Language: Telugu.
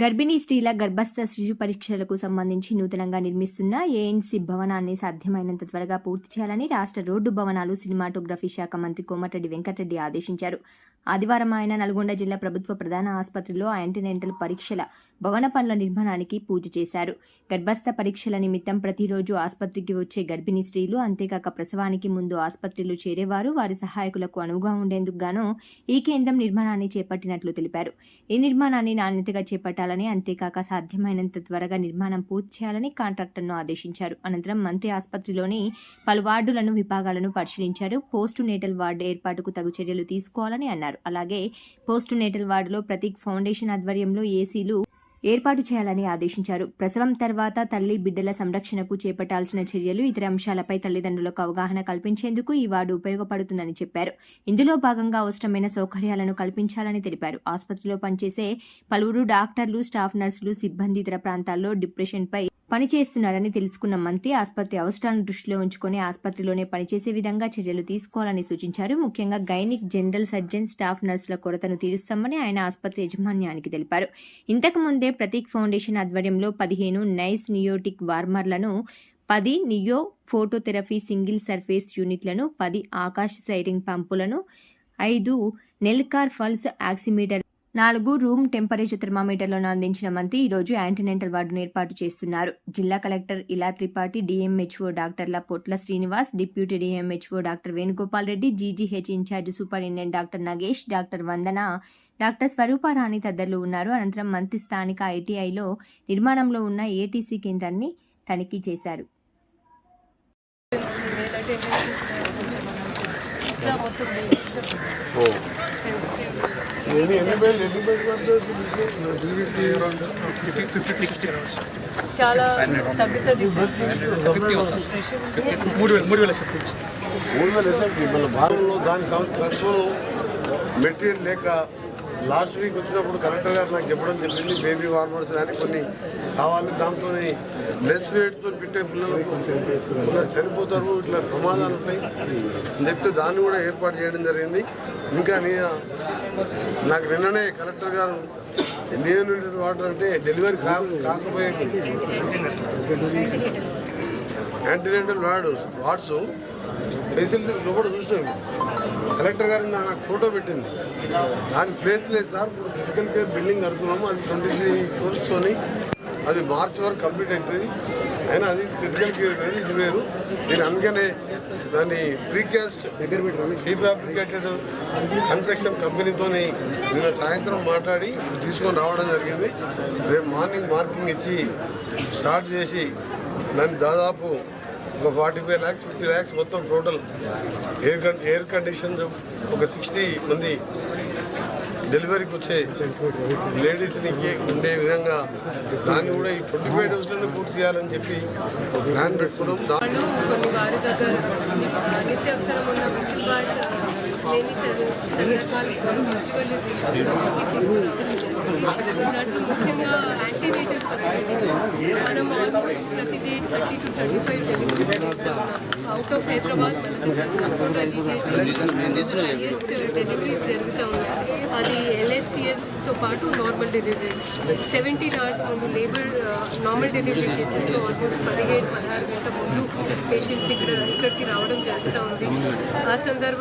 గర్భిణీ స్త్రీల గర్భస్థ శిశు పరీక్షలకు సంబంధించి నూతనంగా నిర్మిస్తున్న ఏఎన్సీ భవనాన్ని సాధ్యమైనంత త్వరగా పూర్తి చేయాలని రాష్ట్ర రోడ్డు భవనాలు సినిమాటోగ్రఫీ శాఖ మంత్రి కోమటిరెడ్డి వెంకటరెడ్డి ఆదేశించారు. ఆదివారం ఆయన నల్గొండ జిల్లా ప్రభుత్వ ప్రధాన ఆసుపత్రిలో యాంటీనెంటల్ పరీక్షల భవన పనుల నిర్మాణానికి పూజ చేశారు. గర్భస్థ పరీక్షల నిమిత్తం ప్రతిరోజు ఆసుపత్రికి వచ్చే గర్భిణీ స్త్రీలు అంతేకాక ప్రసవానికి ముందు ఆసుపత్రిలో చేరేవారు వారి సహాయకులకు అనువుగా ఉండేందుకు గాను ఈ కేంద్రం నిర్మాణాన్ని చేపట్టినట్లు తెలిపారు. ఈ నిర్మాణాన్ని నాణ్యతగా చేపట్టాలని అంతేకాక సాధ్యమైనంత త్వరగా నిర్మాణం పూర్తి చేయాలని కాంట్రాక్టర్ను ఆదేశించారు. అనంతరం మంత్రి ఆసుపత్రిలోని పలు వార్డులను విభాగాలను పరిశీలించారు. పోస్టు నేటల్ వార్డు ఏర్పాటుకు తగు చర్యలు తీసుకోవాలని అన్నారు. అలాగే పోస్టు నేటల్ వార్డులో ప్రతీక్ ఫౌండేషన్ ఆధ్వర్యంలో ఏసీలు ఏర్పాటు చేయాలని ఆదేశించారు. ప్రసవం తర్వాత తల్లి బిడ్డల సంరక్షణకు చేపట్టాల్సిన చర్యలు ఇతర అంశాలపై తల్లిదండ్రులకు అవగాహన కల్పించేందుకు ఈ వార్డు ఉపయోగపడుతుందని చెప్పారు. ఇందులో భాగంగా అవసరమైన సౌకర్యాలను కల్పించాలని తెలిపారు. ఆసుపత్రిలో పనిచేసే పలువురు డాక్టర్లు స్టాఫ్ నర్సులు సిబ్బంది ఇతర ప్రాంతాల్లో డిప్రెషన్పై పనిచేస్తున్నారని తెలుసుకున్న మంత్రి ఆసుపత్రి అవసరాలను దృష్టిలో ఉంచుకొని ఆసుపత్రిలోనే పనిచేసే విధంగా చర్యలు తీసుకోవాలని సూచించారు. ముఖ్యంగా గైనిక్ జనరల్ సర్జన్ స్టాఫ్ నర్సుల కొరతను తీరుస్తామని ఆయన ఆసుపత్రి యాజమాన్యానికి తెలిపారు. ఇంతకు ముందే ప్రతీక్ ఫౌండేషన్ ఆధ్వర్యంలో పదిహేను నైస్ నియోటిక్ వార్మర్లను పది నియో ఫోటోథెరపీ సింగిల్ సర్ఫేస్ యూనిట్లను పది ఆకాశ సైరింగ్ పంపులను ఐదు నెల్కార్ ఫల్స్ ఆక్సిమీటర్ నాలుగు రూమ్ టెంపరేచర్ థర్మామీటర్లను అందించిన మంత్రి ఈరోజు యాంటీనెంటల్ వార్డును ఏర్పాటు చేస్తున్నారు. జిల్లా కలెక్టర్ ఇలా Tripathi D M H O డాక్టర్ల Potla Srinivas deputy D M H O doctor Venugopal Reddy G G H in charge superintendent doctor Nagesh doctor Vandana doctor Swaruparani తదితరులు ఉన్నారు. అనంతరం మంత్రి స్థానిక ఐటీఐలో నిర్మాణంలో ఉన్న ఏటీసీ కేంద్రాన్ని తనిఖీ చేశారు. చాలా తగ్గుతుంది మూడు వేల మూడు మూడు దాని సంవత్సరం మెటీరియల్ లేక లాస్ట్ వీక్ వచ్చినప్పుడు కలెక్టర్ గారు నాకు చెప్పడం జరిగింది బేబీ వార్మర్స్ అని కొన్ని కావాలి దాంతో లెస్ వెయిట్తో పెట్టే పిల్లలు చనిపోతారు ఇట్లా ప్రమాదాలు ఉంటాయి అని చెప్తే దాన్ని కూడా ఏర్పాటు చేయడం జరిగింది. ఇంకా నేను నాకు నిన్ననే కలెక్టర్ గారు నేను వాటర్ అంటే డెలివరీ కాకపోయే యాంటీనెంటల్ వార్డు వార్డ్స్ ఫెసిలిటీస్ కూడా చూసినాం కలెక్టర్ గారు నా- నాకు ఫోటో పెట్టింది. దాని ప్లేస్ లేదు సార్ ఇప్పుడు ఫిజికల్ కేర్ బిల్డింగ్ కడుతున్నాము అది ట్వంటీ త్రీ కోర్స్తోని అది మార్చ్ వరకు కంప్లీట్ అవుతుంది అయినా అది క్రిటికల్ కేర్ వేరు ఇది వేరు. నేను అందుకనే దాన్ని ప్రీకాస్ట్ ప్రీఫాబ్రికేటెడ్ కన్స్ట్రక్షన్ కంపెనీతోని నిన్న సాయంత్రం మాట్లాడి తీసుకొని రావడం జరిగింది. రేపు మార్నింగ్ మార్కింగ్ ఇచ్చి స్టార్ట్ చేసి దాన్ని దాదాపు ఒక forty five lakhs fifty lakhs మొత్తం total air con air condition ఒక సిక్స్టీ మంది డెలివరీకి వచ్చే లేడీస్ని ఉండే విధంగా దాన్ని కూడా ఈ ట్వంటీ ఫైవ్ డేస్లోనే పూర్తి చేయాలని చెప్పి ఒక ప్లాన్ పెట్టుకున్నాం కొన్ని వారి దగ్గర నిత్యావసరం ఉన్న లేని సంద- సందర్భాలు మున్సిపల్లి తీసుకురావడం తీసుకురావడం జరిగింది దాంట్లో ముఖ్యంగా యాంటీనేటల్ ఫెసిలిటీ మనం ఆల్మోస్ట్ ప్రతి day thirty to thirty five deliveries చేస్తాం అవుట్ ఆఫ్ హైదరాబాద్ మన దగ్గర నల్గొండ జీజేటీ హైయెస్ట్ డెలివరీస్ జరుగుతూ ఉన్నాయి అది ఎల్ఎస్సిఎస్తో పాటు నార్మల్ డెలివరీస్ సెవెంటీన్ అవర్స్ ముందు లేబర్ నార్మల్ డెలివరీ కేసెస్లో ఆల్మోస్ట్ పదిహేడు పదహారు గంటల ముందు పేషెంట్స్ ఇక్కడ ఇక్కడికి రావడం జరుగుతూ ఉంది ఆ సందర్భంగా